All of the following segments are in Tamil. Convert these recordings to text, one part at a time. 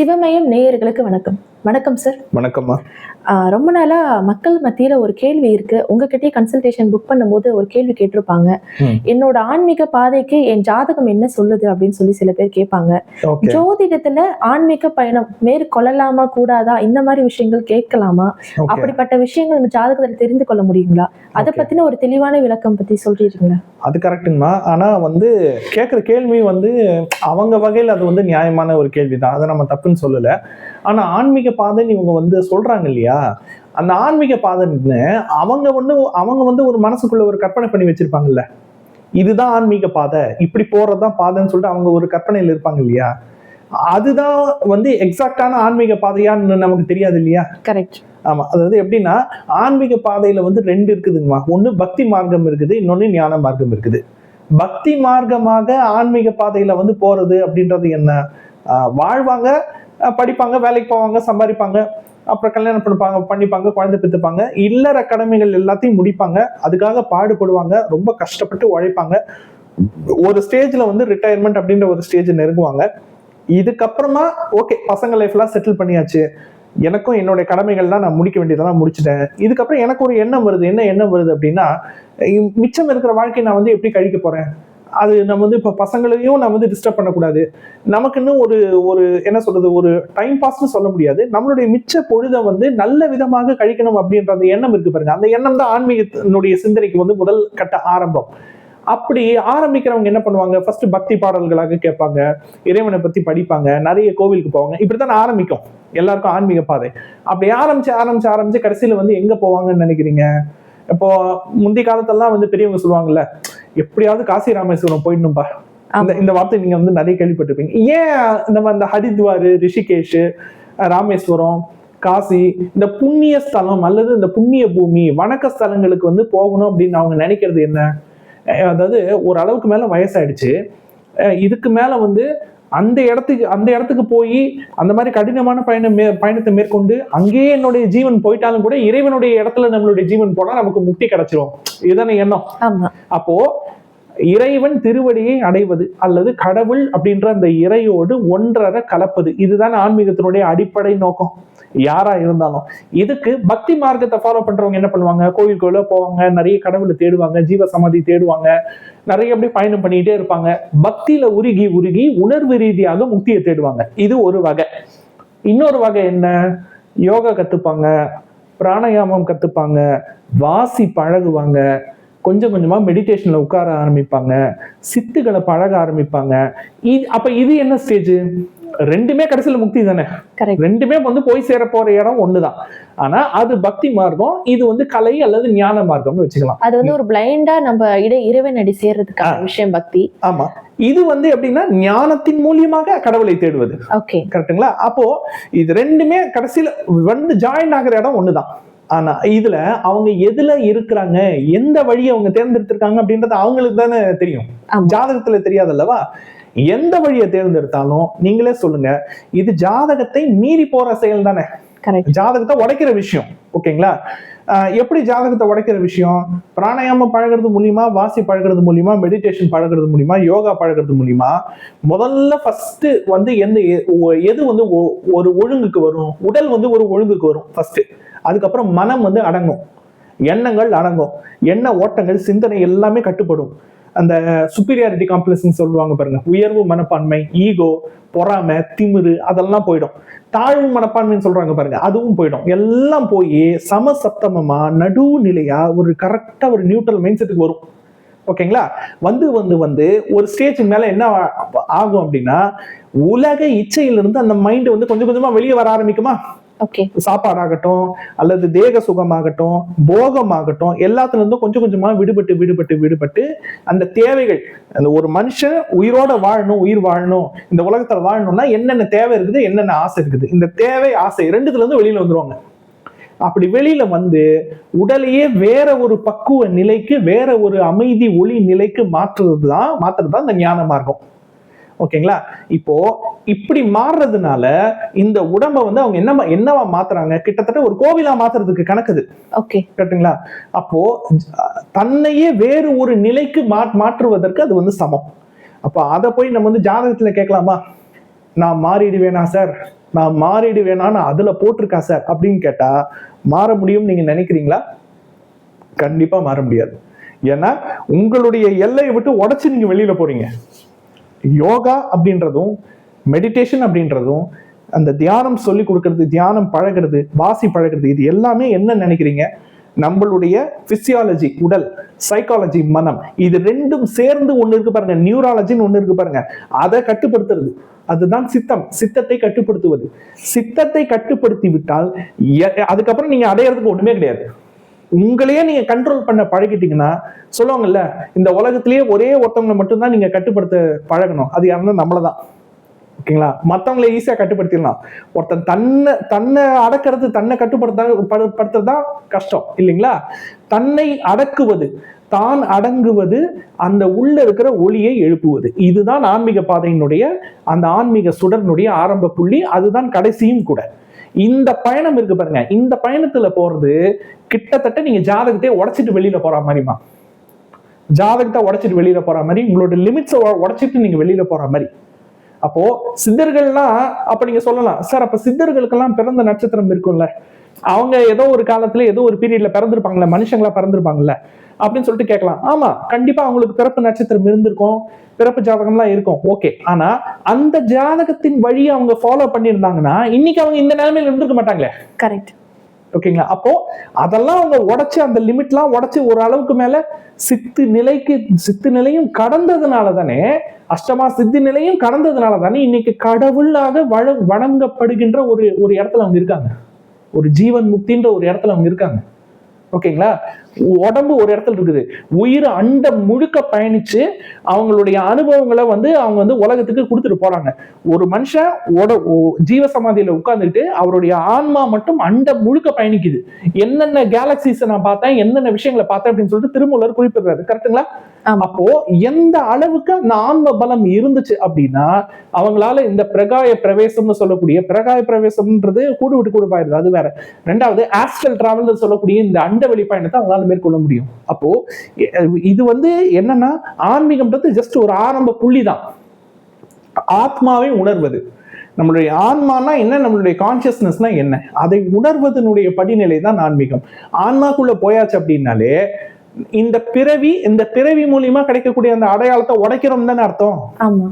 சிவமயம் நேயர்களுக்கு வணக்கம். வணக்கம் சார் வணக்கம்மா. ரொம்ப நாளா மக்கள் மத்தியில ஒரு கேள்வி இருக்கு. உங்ககிட்டயே கன்சல்டேஷன் புக் பண்ணும்போது ஒரு கேள்வி கேட்டிருப்பாங்க. என்னோட ஆன்மீக பாதைக்கு என் ஜாதகம் என்ன சொல்லுது அப்படின்னு சொல்லி சில பேர் கேட்பாங்க. ஜோதிடத்துல ஆன்மீக பயணம் மேற்கொள்ளலாமா கூடாதா இந்த மாதிரி விஷயங்கள் கேட்கலாமா? அப்படிப்பட்ட விஷயங்கள் இந்த ஜாதகத்துல தெரிந்து கொள்ள முடியுங்களா? அதை. பத்தின ஒரு தெளிவான விளக்கம் பத்தி சொல்றீங்களா அது கரெக்டுங்கம்மா ஆனா வந்து கேட்குற கேள்வி வந்து அவங்க வகையில் அது வந்து நியாயமான ஒரு கேள்வி தான் அதை நம்ம தப்புன்னு சொல்லல. ஆனா ஆன்மீக பாதைன்னு இவங்க வந்து சொல்றாங்க இல்லையா? அந்த ஆன்மீக பாதைன்னு அவங்க வந்து அவங்க வந்து ஒரு மனசுக்குள்ள ஒரு கற்பனை பண்ணி வச்சிருப்பாங்கல்ல. இதுதான் ஆன்மீக பாதை. இப்படி போறதுதான் பாதைன்னு சொல்லிட்டு அவங்க ஒரு கற்பனையில் இருப்பாங்க இல்லையா? அதுதான் வந்து எக்ஸாக்டான ஆன்மீக பாதையான்னு நமக்கு தெரியாது இல்லையா? கரெக்ட் ஆமா. அதாவது எப்படின்னா ஆன்மீக பாதையில வந்து ரெண்டு இருக்குதுங்கம்மா. ஒண்ணு பக்தி மார்க்கம் இருக்குது இன்னொன்னு ஞான மார்க்கம் இருக்குது. பக்தி மார்க்கமாக ஆன்மீக பாதையில வந்து போறது அப்படின்றது என்ன? வாழ்வாங்க படிப்பாங்க வேலைக்கு போவாங்க சம்பாதிப்பாங்க அப்புறம் கல்யாணம் பண்ணிப்பாங்க பண்ணிப்பாங்க குழந்தை பெற்றுப்பாங்க. இல்லற கடமைகள் எல்லாத்தையும் முடிப்பாங்க. அதுக்காக பாடுபடுவாங்க ரொம்ப கஷ்டப்பட்டு உழைப்பாங்க. ஒரு ஸ்டேஜ்ல வந்து ரிட்டையர்மெண்ட் அப்படின்ற ஒரு ஸ்டேஜ் நெருங்குவாங்க. இதுக்கப்புறமா ஓகே பசங்க லைஃப்லாம் செட்டில் பண்ணியாச்சு. எனக்கும் என்னுடைய கடமைகள்லாம் நான் முடிக்க வேண்டியதெல்லாம் முடிச்சிட்டேன். இதுக்கப்புறம் எனக்கு ஒரு எண்ணம் வருது. என்ன எண்ணம் வருது அப்படின்னா மிச்சம் இருக்கிற வாழ்க்கையை நான் வந்து எப்படி கழிக்க போறேன்? அது நம்ம வந்து இப்போ பசங்களையும் நான் வந்து டிஸ்டர்ப் பண்ணக்கூடாது. நமக்குன்னு ஒரு ஒரு என்ன சொல்றது ஒரு டைம் பாஸ்னு சொல்ல முடியாது. நம்மளுடைய மிச்ச பொழுதை வந்து நல்ல விதமாக கழிக்கணும் அப்படின்ற அந்த எண்ணம் இருக்கு பாருங்க. அந்த எண்ணம் தான் ஆன்மீகத்தினுடைய சிந்தனைக்கு வந்து முதல் கட்ட ஆரம்பம். அப்படி ஆரம்பிக்கிறவங்க என்ன பண்ணுவாங்க? ஃபர்ஸ்ட் பக்தி பாடல்களாக கேட்பாங்க. இறைவனை பத்தி படிப்பாங்க. நிறைய கோவிலுக்கு போவாங்க. இப்படித்தான் ஆரம்பிக்கும். எல்லாருக்கும் ஆன்மீக பாதை. அப்படி ஆரம்பிச்சு ஆரம்பிச்சு ஆரம்பிச்சு கடைசியில வந்து எங்க போவாங்கன்னு நினைக்கிறீங்க? இப்போ முந்தைய காலத்தெல்லாம் வந்து பெரியவங்க சொல்லுவாங்கல்ல எப்படியாவது காசி ராமேஸ்வரம் போயிடணும்பா. இந்த இந்த வார்த்தை நீங்க வந்து நிறைய கேள்விப்பட்டிருப்பீங்க. ஏன் இந்த மாதிரி இந்த ஹரித்வார் ரிஷிகேஷ் ராமேஸ்வரம் காசி இந்த புண்ணிய ஸ்தலம் அல்லது இந்த புண்ணிய பூமி வணக்க ஸ்தலங்களுக்கு வந்து போகணும் அப்படின்னு அவங்க நினைக்கிறது என்ன? அதாவது ஒரு அளவுக்கு மேல வயசாயிடுச்சு. இதுக்கு மேல வந்து அந்த இடத்துக்கு அந்த இடத்துக்கு போய் அந்த மாதிரி கடினமான பயணம் மே பயணத்தை மேற்கொண்டு அங்கேயே என்னுடைய ஜீவன் போயிட்டாலும் கூட இறைவனுடைய இடத்துல நம்மளுடைய ஜீவன் போனா நமக்கு முக்தி கிடைச்சிரும். இதுதானே எண்ணம். அப்போ இறைவன் திருவடியை அடைவது அல்லது கடவுள் அப்படின்ற அந்த இறையோடு ஒன்றரை கலப்பது. இதுதான் ஆன்மீகத்தினுடைய அடிப்படை நோக்கம். யாரா இருந்தாலும். இதுக்கு பக்தி மார்க்கத்தை ஃபாலோ பண்றவங்க என்ன பண்ணுவாங்க? கோயில் கோயிலா போவாங்க நிறைய கடவுளை தேடுவாங்க ஜீவ சமாதி தேடுவாங்க நிறைய அப்படி பயணம் பண்ணிக்கிட்டே இருப்பாங்க. பக்தியில உருகி உருகி உணர்வு ரீதியாக முக்தியை தேடுவாங்க. இது ஒரு வகை. இன்னொரு வகை என்ன? யோகா கத்துப்பாங்க பிராணாயாமம் கத்துப்பாங்க வாசி பழகுவாங்க கொஞ்சம் கொஞ்சமா மெடிடேஷன்ல உட்கார ஆரம்பிப்பாங்க. சித்துகளை பழக ஆரம்பிப்பாங்க. இது அப்ப இது என்ன ஸ்டேஜ் ரெண்டுமே கடைசியில முக்தி தானே? கரெக்ட் ரெண்டுமே வந்து போய் சேர போற இடம் ஒண்ணுதான். ஆனா அது பக்தி மார்க்கம் இது வந்து கலை அல்லது ஞான மார்க்கம்னு வச்சுக்கலாம். அது வந்து ஒரு பிளைண்டா நம்ம இட இறைவன் அடி சேர்றதுக்கான விஷயம் பக்தி. ஆமா. இது வந்து எப்படின்னா ஞானத்தின் மூலியமாக கடவுளை தேடுவது. ஓகே கரெக்ட்டுங்களா அப்போ இது ரெண்டுமே கடைசியில வந்து ஜாயின் ஆகுற இடம் ஒண்ணுதான். ஆனா இதுல அவங்க எதுல இருக்கிறாங்க? எந்த வழியை அவங்க தேர்ந்தெடுத்திருக்காங்க அப்படின்றது அவங்களுக்கு தானே தெரியும். ஜாதகத்துல தெரியாதல்லவா எந்த வழியை தேர்ந்தெடுத்தாலும் நீங்களே சொல்லுங்க. இது ஜாதகத்தை மீறி போற செயல் தானே கரெக்ட் ஜாதகத்தை உடைக்கிற விஷயம். ஓகேங்களா? எப்படி ஜாதகத்தை உடைக்கிற விஷயம்? பிராணாயாமம் பழகுறது மூலியமா வாசி பழகுறது மூலியமா மெடிடேஷன் பழகுறது மூலியமா யோகா பழகுறது மூலியமா முதல்ல ஃபர்ஸ்ட் வந்து எந்த எ- ஒ- எது வந்து ஒ- ஒரு ஒழுங்குக்கு வரும்? உடல் வந்து ஒரு ஒழுங்குக்கு வரும் ஃபர்ஸ்ட் அதுக்கப்புறம் மனம் வந்து அடங்கும். எண்ணங்கள் அடங்கும். எண்ண ஓட்டங்கள் சிந்தனை எல்லாமே கட்டுப்படும். அந்த சுப்பீரியாரிட்டி காம்ப்ளெக்ஸ்னு சொல்லுவாங்க பாருங்க. உயர்வு மனப்பான்மை ஈகோ பொறாமை திமிரு அதெல்லாம் போயிடும். தாழ்வு மனப்பான்மைன்னு சொல்றாங்க பாருங்க. அதுவும் போயிடும். எல்லாம் போய் சமசப்தமமா நடுநிலையா ஒரு கரெக்டா ஒரு நியூட்ரல் மைண்ட் செட்டுக்கு வரும். ஓகேங்களா? வந்து வந்து வந்து ஒரு ஸ்டேஜ் மேல என்ன ஆகும் அப்படின்னா உலக இச்சையிலிருந்து அந்த மைண்ட் வந்து கொஞ்சம் கொஞ்சமா வெளியே வர ஆரம்பிக்குமா? சாப்பாடாகட்டும் அல்லது தேக சுகமாகட்டும் போகமாகட்டும் எல்லாத்துல இருந்தும் கொஞ்சம் கொஞ்சமா விடுபட்டு விடுபட்டு விடுபட்டு அந்த தேவைகள் அந்த ஒரு மனுஷன் உயிரோட வாழணும் உயிர் வாழணும் இந்த உலகத்துல வாழணும்னா என்னென்ன தேவை இருக்குது என்னென்ன ஆசை இருக்குது. இந்த தேவை ஆசை ரெண்டுத்துல இருந்து வெளியில வந்துருவாங்க. அப்படி வெளியில வந்து உடலையே வேற ஒரு பக்குவ நிலைக்கு வேற ஒரு அமைதி ஒளி நிலைக்கு மாற்றுறது தான் மாற்றுறது தான் இந்த ஞான மார்க்கம். ஓகேங்களா? இப்போ இப்படி மாறுறதுனால இந்த உடம்ப வந்து அவங்க என்ன என்னவா மாத்துறாங்க? கிட்டத்தட்ட ஒரு கோவிலா மாத்துறதுக்கு கணக்குது. ஓகே. கரெக்ட்டுங்களா? அப்போ தன்னையே வேறு ஒரு நிலைக்கு மா மாற்றுவதற்கு அது வந்து சமம். அப்போ அதை போய் நம்ம வந்து ஜாதகத்துல கேட்கலாமா? நான் மாறிடுவேனா சார்? நான் மாறிடுவேனான்னு அதுல போட்டிருக்கா சார்? அப்படின்னு கேட்டா மாற முடியும் நீங்க நினைக்கிறீங்களா? கண்டிப்பா மாற முடியாது. ஏன்னா உங்களுடைய எல்லையை விட்டு உடைச்சு நீங்க வெளியில போறீங்க. யோகா அப்படின்றதும் மெடிடேஷன் அப்படின்றதும் அந்த தியானம் சொல்லி கொடுக்கறது தியானம் பழகிறது வாசி பழகிறது இது எல்லாமே என்ன நினைக்கிறீங்க? நம்மளுடைய பிசியாலஜி உடல் சைக்காலஜி மனம் இது ரெண்டும் சேர்ந்து ஒன்று இருக்கு பாருங்க. நியூராலஜின்னு ஒன்று இருக்கு பாருங்க. அதை கட்டுப்படுத்துறது. அதுதான் சித்தம். சித்தத்தை கட்டுப்படுத்துவது. சித்தத்தை கட்டுப்படுத்தி விட்டால் அதுக்கப்புறம் நீங்க அடையறதுக்கு ஒண்ணுமே கிடையாது. உங்களையே நீங்க கண்ட்ரோல் பண்ண பழகிட்டீங்கன்னா சொல்லுவாங்கல்ல இந்த உலகத்திலேயே ஒரே ஒருத்தவங்களை மட்டும்தான் நீங்க கட்டுப்படுத்த பழகணும். அது யாருன்னா நம்மளதான். ஓகேங்களா? மத்தவங்களை ஈஸியா கட்டுப்படுத்திடலாம். ஒருத்தன் தன்னை தன்னை அடக்கிறது தன்னை கட்டுப்படுத்த படுத்துறது தான் கஷ்டம் இல்லைங்களா? தன்னை அடக்குவது தான் அடங்குவது அந்த உள்ள இருக்கிற ஒளியை எழுப்புவது. இதுதான் ஆன்மீக பாதையினுடைய அந்த ஆன்மீக சுடர்னுடைய ஆரம்ப புள்ளி. அதுதான் கடைசியும் கூட. இந்த பயணம் இருக்கு பாருங்க. இந்த பயணத்துல போறது கிட்டத்தட்ட நீங்க ஜாதகத்தையே உடைச்சிட்டு வெளியில போற மாதிரிமா ஜாதகத்தை உடைச்சிட்டு வெளியில போற மாதிரி உங்களோட லிமிட்ஸை உடைச்சிட்டு நீங்க வெளியில போற மாதிரி. அப்போ சித்தர்கள்லாம் அப்ப நீங்க சொல்லலாம் சார் அப்ப சித்தர்களுக்கெல்லாம் பிறந்த நட்சத்திரம் இருக்கும்ல. அவங்க ஏதோ ஒரு காலத்துல ஏதோ ஒரு பீரியட்ல பிறந்திருப்பாங்கல்ல மனுஷங்களா பிறந்திருப்பாங்கல்ல அப்படின்னு சொல்லிட்டு கேட்கலாம். ஆமா கண்டிப்பா அவங்களுக்கு பிறப்பு நட்சத்திரம் இருந்திருக்கும் பிறப்பு ஜாதகம்லாம் இருக்கும். ஓகே ஆனா அந்த ஜாதகத்தின் வழி அவங்க ஃபாலோ பண்ணியிருந்தாங்கன்னா இன்னைக்கு அவங்க இந்த நிலைமையில இருந்திருக்க மாட்டாங்களே. கரெக்ட் ஓகேங்களா அப்போ அதெல்லாம் அவங்க உடைச்சு அந்த லிமிட்லாம் உடைச்சு ஒரு அளவுக்கு மேல சித்து நிலைக்கு சித்து நிலையும் கடந்ததுனால தானே அஷ்டமா சித்தி நிலையும் கடந்ததுனால தானே இன்னைக்கு கடவுளாக வழ வணங்கப்படுகின்ற ஒரு ஒரு இடத்துல அவங்க இருக்காங்க. ஒரு ஜீவன் முக்தின்ற ஒரு இடத்துல அவங்க இருக்காங்க. ஓகேங்களா? உடம்பு ஒரு இடத்துல இருக்குது. உயிர் அண்டம் முழுக்க பயணிச்சு அவங்களுடைய அனுபவங்களை வந்து அவங்க வந்து உலகத்துக்கு கொடுத்துட்டு போறாங்க. ஒரு மனுஷன் உட ஓ- ஜீவ சமாதியில உட்கார்ந்துட்டு அவருடைய ஆன்மா மட்டும் அண்டம் முழுக்க பயணிக்குது. என்னென்ன கேலக்சிஸை நான் பார்த்தேன் என்னென்ன விஷயங்களை பார்த்தேன் அப்படின்னு சொல்லிட்டு திருமூலர் குறிப்பிடுறாரு. கரெக்ட்டுங்களா அப்போ எந்த அளவுக்கு அந்த ஆன்ம பலம் இருந்துச்சு அப்படின்னா அவங்களால இந்த பிரகாய பிரவேசம்னு சொல்லக்கூடிய பிரகாய பிரவேசம்ன்றது கூடு விட்டு கூடு பாயிருது அது வேற. ரெண்டாவது ஆஸ்டல் டிராவல் சொல்லக்கூடிய இந்த அண்டவெளி பயணத்தை அவங்களால மேற்கொள்ள முடியும். அப்போ இது வந்து என்னன்னா ஆன்மீகம்ன்றது ஜஸ்ட் ஒரு ஆரம்ப புள்ளி தான் ஆத்மாவை உணர்வது. நம்மளுடைய ஆன்மானா என்ன நம்மளுடைய கான்சியஸ்னஸ்னா என்ன? அதை உணர்வதனுடைய படிநிலை தான் ஆன்மீகம். ஆன்மாக்குள்ள போயாச்சு அப்படின்னாலே இந்த பிறவி இந்த பிறவி மூலியமா கிடைக்கக்கூடிய அந்த அடையாளத்தை உடைக்கிறோம் தானே அர்த்தம்? ஆமா.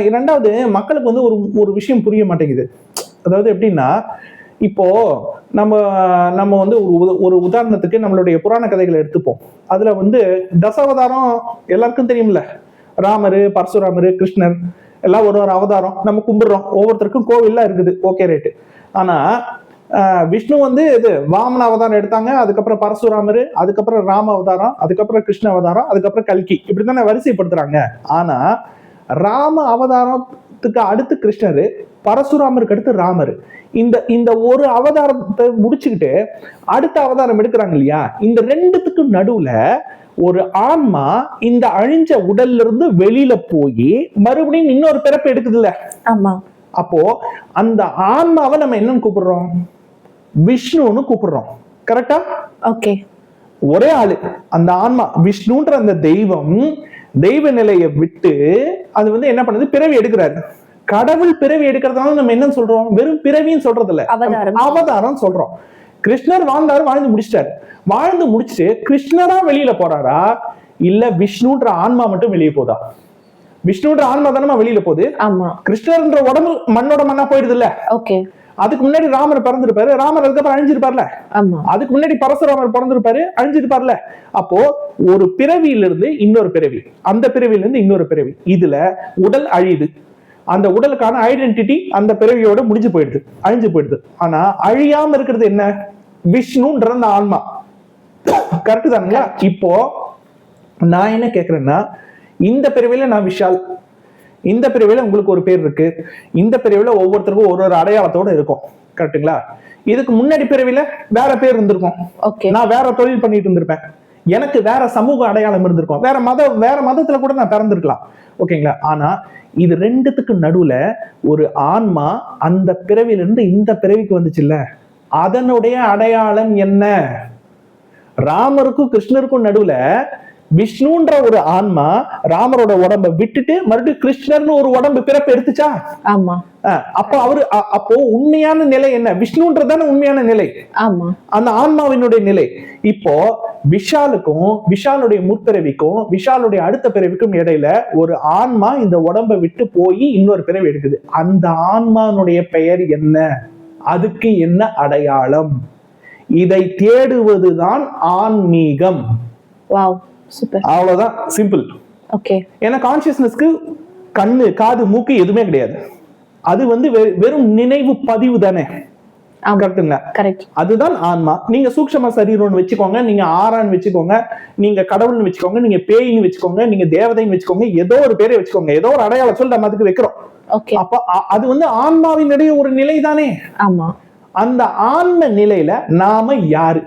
இரண்டாவது மக்களுக்கு வந்து ஒரு ஒரு விஷயம் புரிய மாட்டேங்குது. அதாவது எப்படின்னா இப்போ நம்ம நம்ம வந்து ஒரு ஒரு உதாரணத்துக்கு நம்மளுடைய புராண கதைகளை எடுத்துப்போம். அதுல வந்து தசாவதாரம் எல்லாருக்கும் தெரியும்ல. ராமர் பரசுராமர் கிருஷ்ணர் எல்லாம் ஒரு ஒரு அவதாரம் நம்ம கும்பிடுறோம். ஒவ்வொருத்தருக்கும் கோவில்லாம் இருக்குது. Okay right. ஆனா ஆஹ் விஷ்ணு வந்து இது வாமன அவதாரம் எடுத்தாங்க. அதுக்கப்புறம் பரசுராமர் அதுக்கப்புறம் ராம அவதாரம் அதுக்கப்புறம் கிருஷ்ண அவதாரம் அதுக்கப்புறம் கல்கி. இப்படி தானே வரிசைப்படுத்துறாங்க. ஆனா ராம அவதாரத்துக்கு அடுத்து கிருஷ்ணர் பரசுராமருக்கு அடுத்து ராமர். இந்த இந்த ஒரு அவதாரத்தை முடிச்சுக்கிட்டு அடுத்த அவதாரம் எடுக்கிறாங்க இல்லையா? இந்த ரெண்டுத்துக்கும் நடுவுல ஒரு ஆன்மா இந்த அழிஞ்ச உடல்ல இருந்து வெளியில போய் மறுபடியும் இன்னொரு பிறப்பு எடுக்குதுல்ல? ஆமா. அப்போ அந்த ஆன்மாவை நம்ம என்னன்னு கூப்பிடுறோம்? விஷ்ணுன்னு கூப்பிடுறோம். கரெக்டா ஓகே ஒரே ஆளு. அந்த ஆன்மா விஷ்ணுன்ற அந்த தெய்வம் தெய்வ நிலையை விட்டு அது வந்து என்ன பண்ணுது? பிறவி எடுக்கிறாரு. கடவுள் பிறவி எடுக்கிறதுனால நம்ம என்ன சொல்றோம்? வெறும் பிறவின்னு சொல்றது இல்ல அவதாரம். சொல்றோம். கிருஷ்ணர் வாழ்ந்தாரு வாழ்ந்து முடிச்சிட்டாரு. வாழ்ந்து முடிச்சுட்டு கிருஷ்ணரா வெளியில போறாரா? இல்ல விஷ்ணுன்ற ஆன்மா மட்டும் வெளியே போதா? விஷ்ணுன்ற ஆன்மா தானமா வெளியில போகுது? ஆமா. கிருஷ்ணர்ன்ற உடம்பு மண்ணோட மண்ணா போயிடுது இல்ல ஓகே அதுக்கு முன்னாடி ராமர் பிறந்திருப்பாரு. ராமர் அதுக்கப்புறம் அழிஞ்சிருப்பார்ல? அதுக்கு முன்னாடி பரசுராமர் பிறந்திருப்பாரு அழிஞ்சிருப்பார்ல? அப்போ ஒரு பிறவியிலிருந்து இன்னொரு பிறவி அந்த பிறவியிலிருந்து இன்னொரு பிறவி. இதுல உடல் அழியுது. அந்த உடலுக்கான ஐடென்டிட்டி அந்த பிறவியோட முடிஞ்சு போயிடுது அழிஞ்சு போயிடுது. ஆனா அழியாம இருக்கிறது என்ன? விஷ்ணுன்ற அந்த ஆன்மா. கரெக்ட் தானுங்களா? இப்போ நான் என்ன கேக்குறேன்னா இந்த பிறவியில நான் விஷால். இந்த பிரிவில் உங்களுக்கு ஒரு பேர் இருக்கு. இந்த பிரிவில் ஒவ்வொருத்தருக்கும் ஒரு ஒரு அடையாளத்தோட இருக்கும். கரெக்ட்டுங்களா? இதுக்கு முன்னாடி பிரிவில் வேற பேர் இருந்திருக்கும். ஓகே. நான் வேற தொழில் பண்ணிட்டு இருந்திருப்பேன். எனக்கு வேற சமூக அடையாளம் இருந்திருக்கும். வேற மத வேற மதத்துல கூட நான் பிறந்திருக்கலாம். ஓகேங்களா? ஆனா இது ரெண்டுத்துக்கு நடுவுல ஒரு ஆன்மா அந்த பிறவியிலிருந்து இந்த பிறவிக்கு வந்துச்சுல்ல. அதனுடைய அடையாளம் என்ன? ராமருக்கும் கிருஷ்ணருக்கும் நடுவுல விஷ்ணுன்ற ஒரு ஆன்மா ராமரோட உடம்ப விட்டுட்டு மறுபடியும் கிருஷ்ணர்னு ஒரு உடம்பு பிறப்பு எடுத்துச்சா? ஆமா. அப்போ அவரு அப்போ உண்மையான நிலை என்ன? விஷ்ணுன்றதான உண்மையான நிலை. ஆமா. அந்த ஆன்மாவினுடைய நிலை. இப்போ விஷாலுக்கும் விஷாலுடைய முற்பிறவிக்கும் விஷாலுடைய அடுத்த பிறவிக்கும் இடையில ஒரு ஆன்மா இந்த உடம்பை விட்டு போய் இன்னொரு பிறவி எடுக்குது. அந்த ஆன்மானுடைய பெயர் என்ன? அதுக்கு என்ன அடையாளம்? இதை தேடுவதுதான் ஆன்மீகம். வாவ். சூப்பர் அவ்வளவுதான். சிம்பிள் ஓகே ஏன்னா கான்சியஸ்னஸ்க்கு கண்ணு காது மூக்கு எதுவுமே கிடையாது. அது வந்து வெறும் நினைவு பதிவு தானே. கரெக்டுங்களா அதுதான் ஆன்மா. நீங்க சூக்ஷம சரீரம்னு வச்சுக்கோங்க நீங்க ஆறான்னு வச்சுக்கோங்க நீங்க கடவுள்னு வச்சுக்கோங்க நீங்க பேயின்னு வச்சுக்கோங்க நீங்க தேவதைன்னு வச்சுக்கோங்க ஏதோ ஒரு பேரை வச்சுக்கோங்க. ஏதோ ஒரு அடையாளம் சொல்லி நம்ம அதுக்கு வைக்கிறோம் அப்ப அது வந்து ஆன்மாவினுடைய ஒரு நிலை தானே. ஆமா. அந்த ஆன்ம நிலையில நாம யாரு?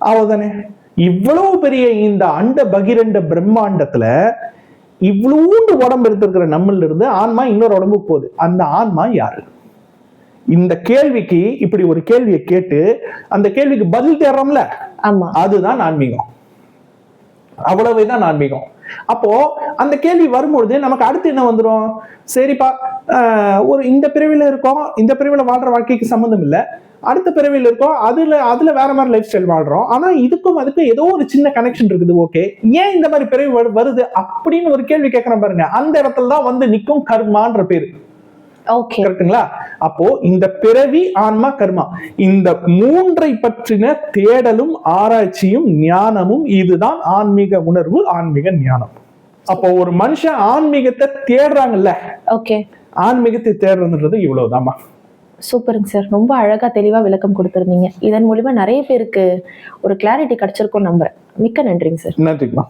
அவ்வளவுதானே? இவ்வளவு பெரிய இந்த அண்ட பகிரண்ட பிரம்மாண்டத்துல இவ்வளவுண்டு உடம்பு எடுத்திருக்கிற நம்மள இருந்து ஆன்மா இன்னொரு உடம்புக்கு போகுது. அந்த ஆன்மா யாரு? இந்த கேள்விக்கு இப்படி ஒரு கேள்வியை கேட்டு அந்த கேள்விக்கு பதில் தேடுறோம்ல? ஆமா. அதுதான் ஆன்மீகம். அவ்வளவுதான் ஆன்மீகம். அப்போ அந்த கேள்வி வரும்பொழுது நமக்கு அடுத்து என்ன வந்துரும்? சரிப்பா ஒரு இந்த பிறவில இருக்கோம் இந்த பிறவில வாழ்ற வாழ்க்கைக்கு சம்மந்தம் இல்ல. அடுத்த பிறவில இருக்கோம் அதுல அதுல வேற மாதிரி லைஃப் ஸ்டைல் வாழ்றோம். ஆனா இதுக்கும் அதுக்கும் ஏதோ ஒரு சின்ன கனெக்ஷன் இருக்குது ஓகே ஏன் இந்த மாதிரி பிறவி வரு- வருது அப்படின்னு ஒரு கேள்வி கேட்கறேன் பாருங்க. அந்த இடத்துல தான் வந்து நிக்கும் கர்மான்ற பேரு. ஓகே கரெக்ட்டுங்களா? அப்போ இந்த பிறவி ஆன்மா கர்மா. இந்த மூன்றை பற்றின தேடலும் ஆராய்ச்சியும் ஞானமும் இதுதான் ஆன்மீக உணர்வு ஆன்மீக ஞானம். அப்போ ஒரு மனுஷன் ஆன்மீகத்தை தேடுறாங்கல்ல? ஓகே ஆன்மீகத்தை தேடுறதுன்றது இவ்வளவுதாம்மா. சூப்பருங்க சார். ரொம்ப அழகா தெளிவா விளக்கம் கொடுத்துருந்தீங்க. இதன் மூலிமா நிறைய பேருக்கு ஒரு கிளாரிட்டி கிடைச்சிருக்கும் நம்புறேன். மிக்க நன்றிங்க சார். நன்றிங்கம்மா